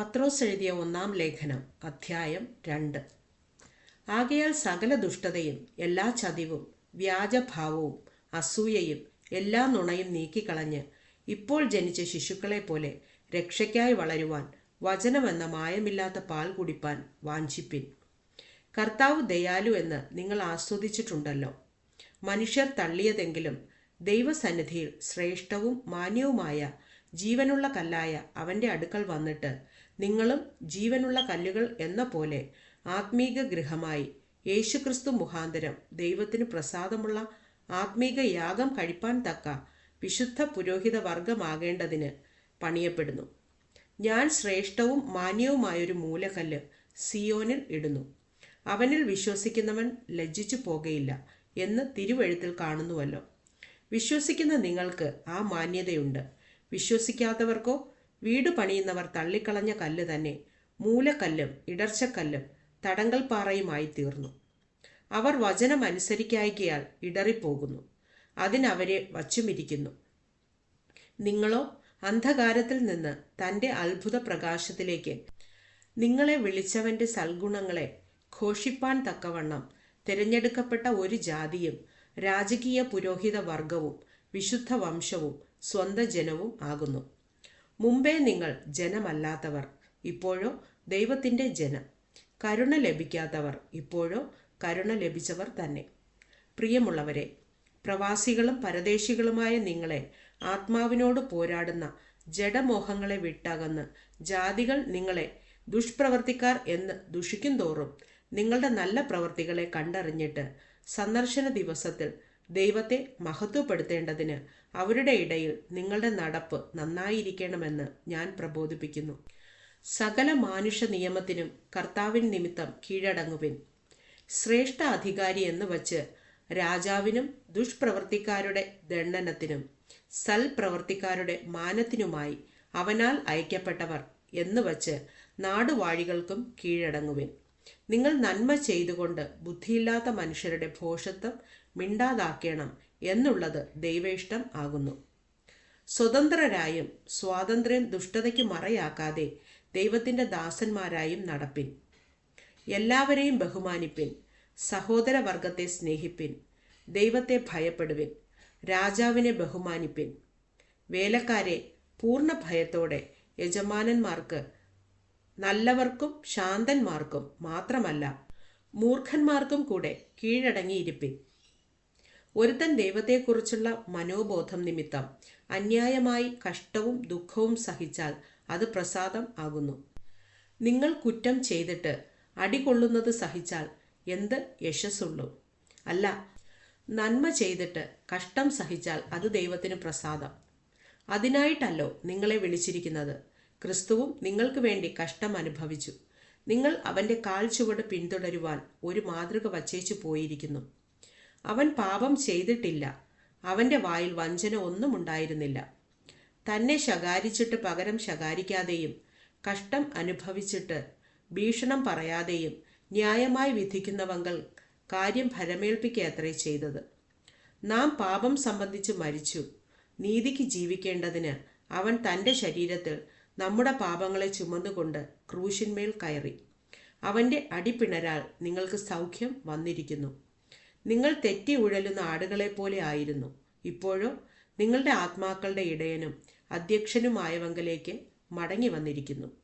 പത്രോസ് എഴുതിയ ഒന്നാം ലേഖനം അധ്യായം രണ്ട്. ആകയാൽ സകല ദുഷ്ടതയും എല്ലാ ചതിവും വ്യാജഭാവവും അസൂയയും എല്ലാ നുണയും നീക്കിക്കളഞ്ഞ് ഇപ്പോൾ ജനിച്ച ശിശുക്കളെ പോലെ രക്ഷയ്ക്കായി വളരുവാൻ വചനമെന്ന മായമില്ലാത്ത പാൽ കുടിപ്പാൻ വാഞ്ചിപ്പിൻ. കർത്താവ് ദയാലു എന്ന് നിങ്ങൾ ആസ്വദിച്ചിട്ടുണ്ടല്ലോ. മനുഷ്യർ തള്ളിയതെങ്കിലും ദൈവസന്നിധിയിൽ ശ്രേഷ്ഠവും മാന്യവുമായ ജീവനുള്ള കല്ലായ അവന്റെ അടുക്കൽ വന്നിട്ട് നിങ്ങളും ജീവനുള്ള കല്ലുകൾ എന്ന പോലെ ആത്മീക ഗൃഹമായി യേശുക്രിസ്തു മുഖാന്തരം ദൈവത്തിന് പ്രസാദമുള്ള ആത്മീക യാഗം കഴിപ്പാൻ തക്ക വിശുദ്ധ പുരോഹിത വർഗമാകേണ്ടതിന് പണിയപ്പെടുന്നു. ഞാൻ ശ്രേഷ്ഠവും മാന്യവുമായൊരു മൂലക്കല്ല് സിയോനിൽ ഇടുന്നു. അവനിൽ വിശ്വസിക്കുന്നവൻ ലജ്ജിച്ചു പോകയില്ല എന്ന് തിരുവഴുത്തിൽ കാണുന്നുവല്ലോ. വിശ്വസിക്കുന്ന നിങ്ങൾക്ക് ആ മാന്യതയുണ്ട്. വിശ്വസിക്കാത്തവർക്കോ? വീട് പണിയുന്നവർ തള്ളിക്കളഞ്ഞ കല്ല് തന്നെ മൂലക്കല്ലും ഇടർച്ചക്കല്ലും തടങ്കൽ പാറയുമായി തീർന്നു. അവർ വചനം അനുസരിക്കായികയാൽ ഇടറിപ്പോകുന്നു. അതിനവരെ വച്ചുമിരിക്കുന്നു. നിങ്ങളോ അന്ധകാരത്തിൽ നിന്ന് തന്റെ അത്ഭുത പ്രകാശത്തിലേക്ക് നിങ്ങളെ വിളിച്ചവന്റെ സൽഗുണങ്ങളെ ഘോഷിപ്പാൻ തക്കവണ്ണം തിരഞ്ഞെടുക്കപ്പെട്ട ഒരു ജാതിയും രാജകീയ പുരോഹിത വർഗവും വിശുദ്ധ വംശവും സ്വന്ത ജനവും ആകുന്നു. മുമ്പേ നിങ്ങൾ ജനമല്ലാത്തവർ ഇപ്പോഴോ ദൈവത്തിന്റെ ജനം. കരുണ ലഭിക്കാത്തവർ ഇപ്പോഴോ കരുണ ലഭിച്ചവർ തന്നെ. പ്രിയമുള്ളവരെ പ്രവാസികളും പരദേശികളുമായ നിങ്ങളെ ആത്മാവിനോട് പോരാടുന്ന ജഡമോഹങ്ങളെ വിട്ടകന്ന് ജാതികൾ നിങ്ങളെ ദുഷ്പ്രവർത്തിക്കാർ എന്ന് ദുഷിക്കും തോറും നിങ്ങളുടെ നല്ല പ്രവർത്തികളെ കണ്ടറിഞ്ഞിട്ട് സന്ദർശന ദിവസത്തിൽ ദൈവത്തെ മഹത്വപ്പെടുത്തേണ്ടതിന് അവരുടെ ഇടയിൽ നിങ്ങളുടെ നടപ്പ് നന്നായിരിക്കണമെന്ന് ഞാൻ പ്രബോധിപ്പിക്കുന്നു. സകല മാനുഷ നിയമത്തിനും കർത്താവിൻ നിമിത്തം കീഴടങ്ങുവിൻ. ശ്രേഷ്ഠ അധികാരി എന്ന് വച്ച് രാജാവിനും ദുഷ്പ്രവർത്തിക്കാരുടെ ദണ്ഡനത്തിനും സൽപ്രവർത്തിക്കാരുടെ മാനത്തിനുമായി അവനാൽ അയക്കപ്പെട്ടവർ എന്ന് വച്ച് നാടുവാഴികൾക്കും കീഴടങ്ങുവിൻ. നിങ്ങൾ നന്മ ചെയ്തുകൊണ്ട് ബുദ്ധിയില്ലാത്ത മനുഷ്യരുടെ ഭോഷത്വം മിണ്ടാതാക്കണം എന്നുള്ളത് ദൈവേഷ്ടം ആകുന്നു. സ്വതന്ത്രരായും സ്വാതന്ത്ര്യം ദുഷ്ടതയ്ക്ക് മറയാക്കാതെ ദൈവത്തിന്റെ ദാസന്മാരായും നടപ്പിൻ. എല്ലാവരെയും ബഹുമാനിപ്പിൻ. സഹോദരവർഗത്തെ സ്നേഹിപ്പിൻ. ദൈവത്തെ ഭയപ്പെടുവിൻ. രാജാവിനെ ബഹുമാനിപ്പിൻ. വേലക്കാരെ പൂർണ ഭയത്തോടെ യജമാനന്മാർക്ക് നല്ലവർക്കും ശാന്തന്മാർക്കും മാത്രമല്ല മൂർഖന്മാർക്കും കൂടെ കീഴടങ്ങിയിരിപ്പിൻ. ഒരുത്തൻ ദൈവത്തെക്കുറിച്ചുള്ള മനോബോധം നിമിത്തം അന്യായമായി കഷ്ടവും ദുഃഖവും സഹിച്ചാൽ അത് പ്രസാദം ആകുന്നു. നിങ്ങൾ കുറ്റം ചെയ്തിട്ട് അടികൊള്ളുന്നത് സഹിച്ചാൽ എന്ത് യശസ്സുള്ളൂ? അല്ല നന്മ ചെയ്തിട്ട് കഷ്ടം സഹിച്ചാൽ അത് ദൈവത്തിന് പ്രസാദം. അതിനായിട്ടല്ലോ നിങ്ങളെ വിളിച്ചിരിക്കുന്നത്. ക്രിസ്തുവും നിങ്ങൾക്ക് വേണ്ടി കഷ്ടം അനുഭവിച്ചു. നിങ്ങൾ അവന്റെ കാൽ ചുവട് പിന്തുടരുവാൻ ഒരു മാതൃക വച്ചേച്ചു പോയിരിക്കുന്നു. അവൻ പാപം ചെയ്തിട്ടില്ല. അവന്റെ വായിൽ വഞ്ചന ഒന്നും ഉണ്ടായിരുന്നില്ല. തന്നെ ശകാരിച്ചിട്ട് പകരം ശകാരിക്കാതെയും കഷ്ടം അനുഭവിച്ചിട്ട് ഭീഷണം പറയാതെയും ന്യായമായി വിധിക്കുന്നവങ്കൾ കാര്യം ഫലമേൽപ്പിക്കത്രേ ചെയ്തത്. നാം പാപം സംബന്ധിച്ച് മരിച്ചു. നീതിക്ക് ജീവിക്കേണ്ടതിന് അവൻ തന്റെ ശരീരത്തിൽ നമ്മുടെ പാപങ്ങളെ ചുമന്നുകൊണ്ട് ക്രൂശിന്മേൽ കയറി. അവന്റെ അടിപ്പിണരാൽ നിങ്ങൾക്ക് സൗഖ്യം വന്നിരിക്കുന്നു. നിങ്ങൾ തെറ്റി ഉഴലുന്ന ആടുകളെ പോലെ ആയിരുന്നു. ഇപ്പോഴോ നിങ്ങളുടെ ആത്മാക്കളുടെ ഇടയനും അധ്യക്ഷനുമായവങ്കലേക്ക് മടങ്ങി വന്നിരിക്കുന്നു.